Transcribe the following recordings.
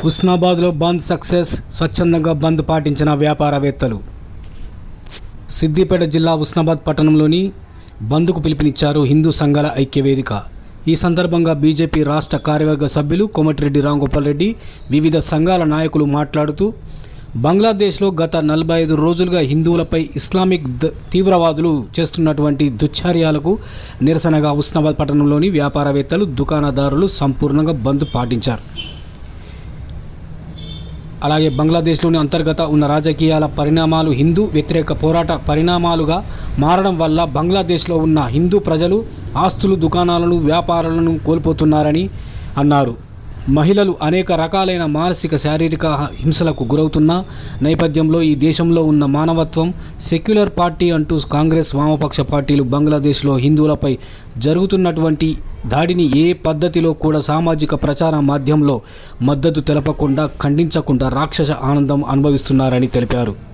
హుస్నాబాద్లో బంద్ success స్వచ్ఛందంగా బంద్ పాటించిన వ్యాపారవేత్తలు. సిద్దిపేట జిల్లా హుస్నాబాద్ పట్టణంలోని బంద్కు పిలుపునిచ్చారు హిందూ సంఘాల ఐక్యవేదిక. ఈ సందర్భంగా బీజేపీ రాష్ట్ర కార్యవర్గ సభ్యులు కోమటిరెడ్డి రాంగోపాల్ రెడ్డి వివిధ సంఘాల నాయకులు మాట్లాడుతూ బంగ్లాదేశ్లో గత నలభై ఐదు రోజులుగా హిందువులపై ఇస్లామిక్ ద- తీవ్రవాదులు చేస్తున్నటువంటి దుశ్చర్యాలకు నిరసనగా హుస్నాబాద్ పట్టణంలోని వ్యాపారవేత్తలు దుకాణదారులు సంపూర్ణంగా బంద్ పాటించారు. అలాగే బంగ్లాదేశ్లోని అంతర్గత ఉన్న రాజకీయాల పరిణామాలు హిందూ వ్యతిరేక పోరాట పరిణామాలుగా మారడం వల్ల బంగ్లాదేశ్లో ఉన్న హిందూ ప్రజలు ఆస్తులు దుకాణాలను వ్యాపారాలను కోల్పోతున్నారని అన్నారు. మహిళలు అనేక రకాలైన మానసిక శారీరక హింసలకు గురవుతున్న నేపథ్యంలో ఈ దేశంలో ఉన్న మానవత్వం సెక్యులర్ పార్టీ అంటూ కాంగ్రెస్ వామపక్ష పార్టీలు బంగ్లాదేశ్లో హిందువులపై జరుగుతున్నటువంటి దాడిని ఏ పద్ధతిలో కూడా సామాజిక ప్రచార మాధ్యమంలో మద్దతు తెలపకుండా ఖండించకుండా రాక్షస ఆనందం అనుభవిస్తున్నారని తెలిపారు.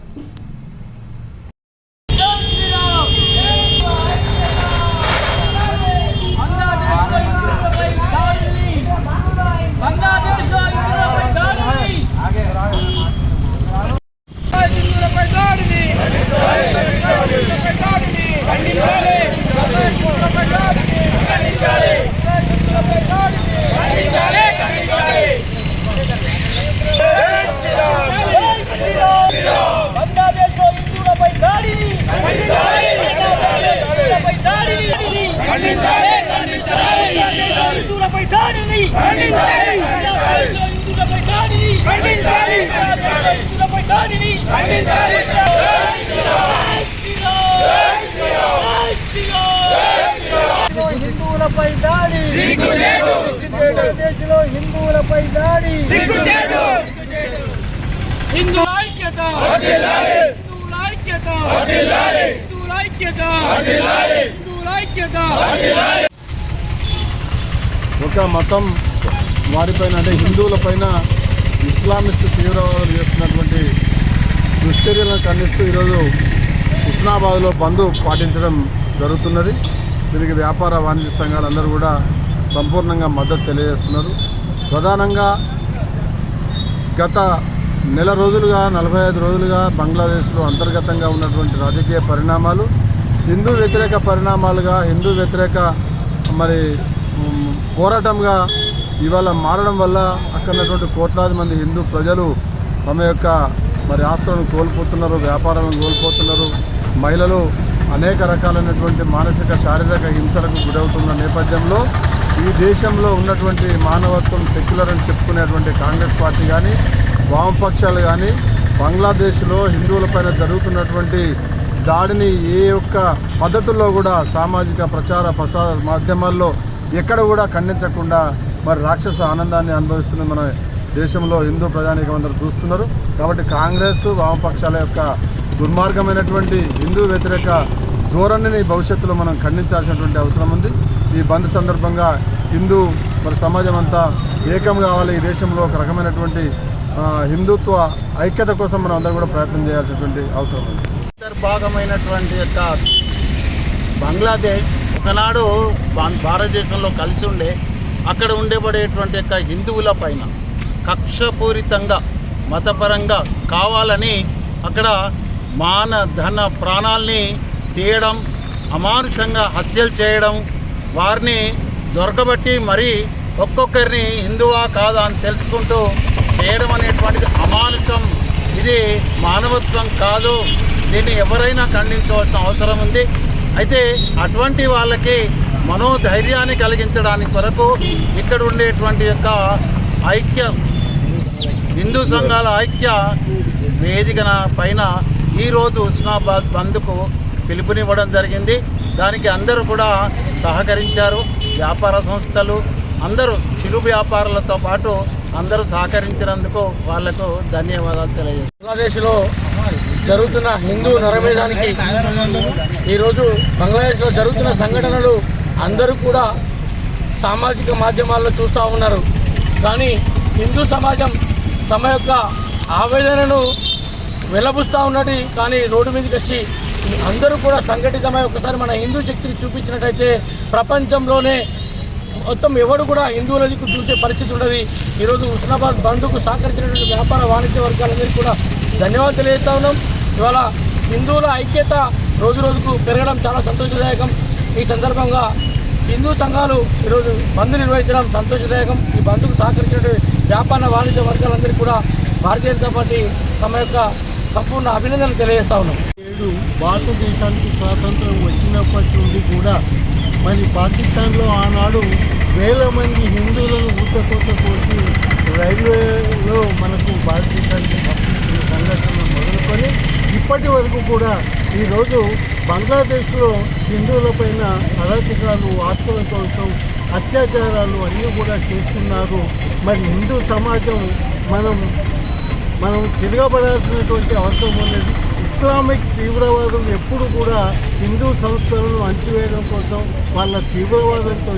హిందువులపై దాడి బంగ్లాదేశ్లో హిందువులపై దాడి హిందూ ఐక్యత హిందువుల ఐక్యత హిందువుల ఐక్యత హిందువుల ఐక్యత ఒక మతం వారిపైన అంటే హిందువులపైన ఇస్లామిస్ట్ తీవ్రవాదులు చేస్తున్నటువంటి దుశ్చర్యలను ఖండిస్తూ ఈరోజు హుస్నాబాద్లో బంద్ పాటించడం జరుగుతున్నది. దీనికి వ్యాపార వాణిజ్య సంఘాలు అందరూ కూడా సంపూర్ణంగా మద్దతు తెలియజేస్తున్నారు. ప్రధానంగా గత నెల రోజులుగా నలభై ఐదు రోజులుగా బంగ్లాదేశ్లో అంతర్గతంగా ఉన్నటువంటి రాజకీయ పరిణామాలు హిందూ వ్యతిరేక పరిణామాలుగా హిందూ వ్యతిరేక మరి పోరాటంగా ఇవాళ మారడం వల్ల అక్కడ ఉన్నటువంటి కోట్లాది మంది హిందూ ప్రజలు తమ యొక్క మరి ఆస్తులను కోల్పోతున్నారు వ్యాపారాలను కోల్పోతున్నారు. మహిళలు అనేక రకాలైనటువంటి మానసిక శారీరక హింసలకు గురవుతున్న నేపథ్యంలో ఈ దేశంలో ఉన్నటువంటి మానవత్వం సెక్యులర్ అని చెప్పుకునేటువంటి కాంగ్రెస్ పార్టీ కానీ వామపక్షాలు కానీ బంగ్లాదేశ్లో హిందువులపైన జరుగుతున్నటువంటి దాడిని ఏ యొక్క పద్ధతుల్లో కూడా సామాజిక ప్రచార ప్రసార మాధ్యమాల్లో ఎక్కడ కూడా ఖండించకుండా మరి రాక్షస ఆనందాన్ని అనుభవిస్తున్న మన దేశంలో హిందూ ప్రజానీకం అందరూ చూస్తున్నారు. కాబట్టి కాంగ్రెస్ వామపక్షాల యొక్క దుర్మార్గమైనటువంటి హిందూ వ్యతిరేక ధోరణిని భవిష్యత్తులో మనం ఖండించాల్సినటువంటి అవసరం ఉంది. ఈ బంద్ సందర్భంగా హిందూ మరి సమాజం అంతా ఏకం కావాలి. ఈ దేశంలో ఒక రకమైనటువంటి హిందుత్వ ఐక్యత కోసం మనం అందరూ కూడా ప్రయత్నం చేయాల్సినటువంటి అవసరం ఉంది. భాగమైనటువంటి యొక్క బంగ్లాదేశ్ ఒకనాడు భారతదేశంలో కలిసి ఉండే అక్కడ ఉండేబడేటువంటి యొక్క హిందువుల పైన కక్షపూరితంగా మతపరంగా కావాలని అక్కడ మాన ధన ప్రాణాల్ని తీయడం అమానుషంగా హత్యలు చేయడం వారిని దొరకబట్టి మరీ ఒక్కొక్కరిని హిందువా కాదా అని తెలుసుకుంటూ చేయడం అనేటువంటిది అమానుషం. ఇది మానవత్వం కాదు. దీన్ని ఎవరైనా ఖండించవలసిన అవసరం ఉంది. అయితే అటువంటి వాళ్ళకి మనోధైర్యాన్ని కలిగించడానికి కొరకు ఇక్కడ ఉండేటువంటి యొక్క ఐక్య హిందూ సంఘాల ఐక్య వేదికన పైన ఈరోజు ఉస్మాబాద్ బంద్కు పిలుపునివ్వడం జరిగింది. దానికి అందరూ కూడా సహకరించారు. వ్యాపార సంస్థలు అందరూ చిరు వ్యాపారులతో పాటు అందరూ సహకరించినందుకు వాళ్ళకు ధన్యవాదాలు తెలియజేస్తారు బంగ్లాదేశ్లో జరుగుతున్న హిందూ నరమేధానికి ఈరోజు బంగ్లాదేశ్లో జరుగుతున్న సంఘటనలు అందరూ కూడా సామాజిక మాధ్యమాల్లో చూస్తూ ఉన్నారు. కానీ హిందూ సమాజం తమ యొక్క ఆవేదనను వెలబుస్తూ ఉన్నది. కానీ రోడ్డు మీదకి వచ్చి అందరూ కూడా సంఘటితమై ఒకసారి మన హిందూ శక్తిని చూపించినట్టయితే ప్రపంచంలోనే మొత్తం ఎవడు కూడా హిందువుల దిక్కు చూసే పరిస్థితి ఉండదు. ఈరోజు హుస్నాబాద్ బంద్కు సహకరించినటువంటి వ్యాపార వాణిజ్య వర్గాలందరికీ కూడా ధన్యవాదాలు తెలియజేస్తా ఉన్నాం. ఇవాళ హిందువుల ఐక్యత రోజు రోజుకు పెరగడం చాలా సంతోషదాయకం. ఈ సందర్భంగా హిందూ సంఘాలు ఈరోజు బంద్ నిర్వహించడం సంతోషదాయకం. ఈ బంద్కు సహకరించినటువంటి వ్యాపార వాణిజ్య వర్గాలందరికీ కూడా భారతీయ జనతా పార్టీ తమ యొక్క సంపూర్ణ అభినందనలు తెలియజేస్తా ఉన్నాం. నేడు భారతదేశానికి స్వాతంత్రం వచ్చినప్పటి నుండి కూడా మరి పాకిస్తాన్లో ఆనాడు వేల మంది హిందువులను ఊతకోత కోసి రైల్వేలో మనకు భారతదేశానికి పంపించిన సంఘటనలు మొదలుకొని ఇప్పటి వరకు కూడా ఈరోజు బంగ్లాదేశ్లో హిందువులపైన అరాచకాలు ఆత్మల కోసం అత్యాచారాలు అన్నీ కూడా చేస్తున్నారు. మరి హిందూ సమాజం మనం మనం తిరగబడాల్సినటువంటి అవసరం ఉన్నది. ఇస్లామిక్ తీవ్రవాదం ఎప్పుడు కూడా హిందూ సంస్థలను అణచివేయడం కోసం వాళ్ళ తీవ్రవాదంతో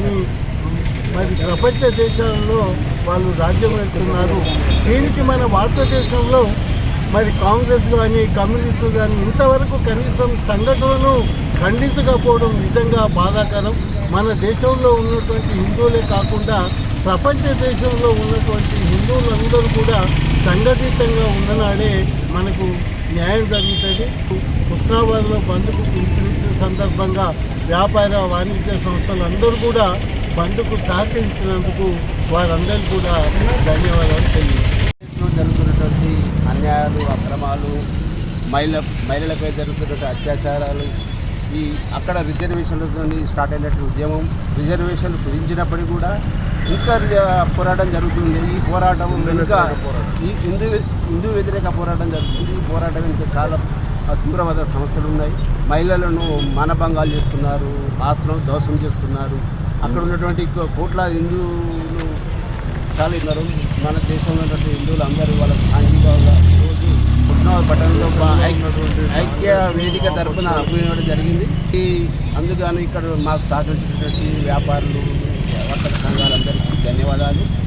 మరి ప్రపంచ దేశాలలో వాళ్ళు రాజ్యం వెళ్తున్నారు దీనికి మన భారతదేశంలో మరి కాంగ్రెస్ కానీ కమ్యూనిస్టులు కానీ ఇంతవరకు కనీసం సంఘటనలను ఖండించకపోవడం నిజంగా బాధాకరం. మన దేశంలో ఉన్నటువంటి హిందువులే కాకుండా ప్రపంచ దేశంలో ఉన్నటువంటి హిందువులందరూ కూడా సంఘటితంగా ఉన్ననాడే మనకు న్యాయం జరుగుతుంది. హుస్నాబాద్లో బంద్కు పిలుపునిచ్చిన సందర్భంగా వ్యాపార వాణిజ్య సంస్థలు అందరూ కూడా బంద్కు సహకరించినందుకు వారందరికీ కూడా ధన్యవాదాలు తెలియదు అన్యాయాలు అక్రమాలు మహిళ మహిళలపై జరుగుతున్నటువంటి అత్యాచారాలు ఈ అక్కడ రిజర్వేషన్లతో స్టార్ట్ అయినటువంటి ఉద్యమం రిజర్వేషన్లు కుదించినప్పటికీ కూడా ఇంకా పోరాటం జరుగుతుంది. ఈ పోరాటం ఇంకా ఈ హిందూ హిందూ వ్యతిరేక పోరాటం జరుగుతుంది. ఈ పోరాటం ఇంకా చాలా తీవ్రవాద సమస్యలు ఉన్నాయి. మహిళలను మానభంగాలు చేస్తున్నారు ఆస్తులను దోషం చేస్తున్నారు. అక్కడ ఉన్నటువంటి కోట్ల హిందువులు చాలా ఉన్నారు. మన దేశంలో ఉన్నటువంటి హిందువులు అందరూ వాళ్ళ సాంఘికంగా రోజు ఉస్మానాబాద్ పట్టణంలో ఐక్య- వేదిక తరఫున అభివృద్ధి జరిగింది. ఈ అందుకని ఇక్కడ మాకు సహకరించినటువంటి వ్యాపారులు వర్తక సంఘాలందరికీ ధన్యవాదాలు.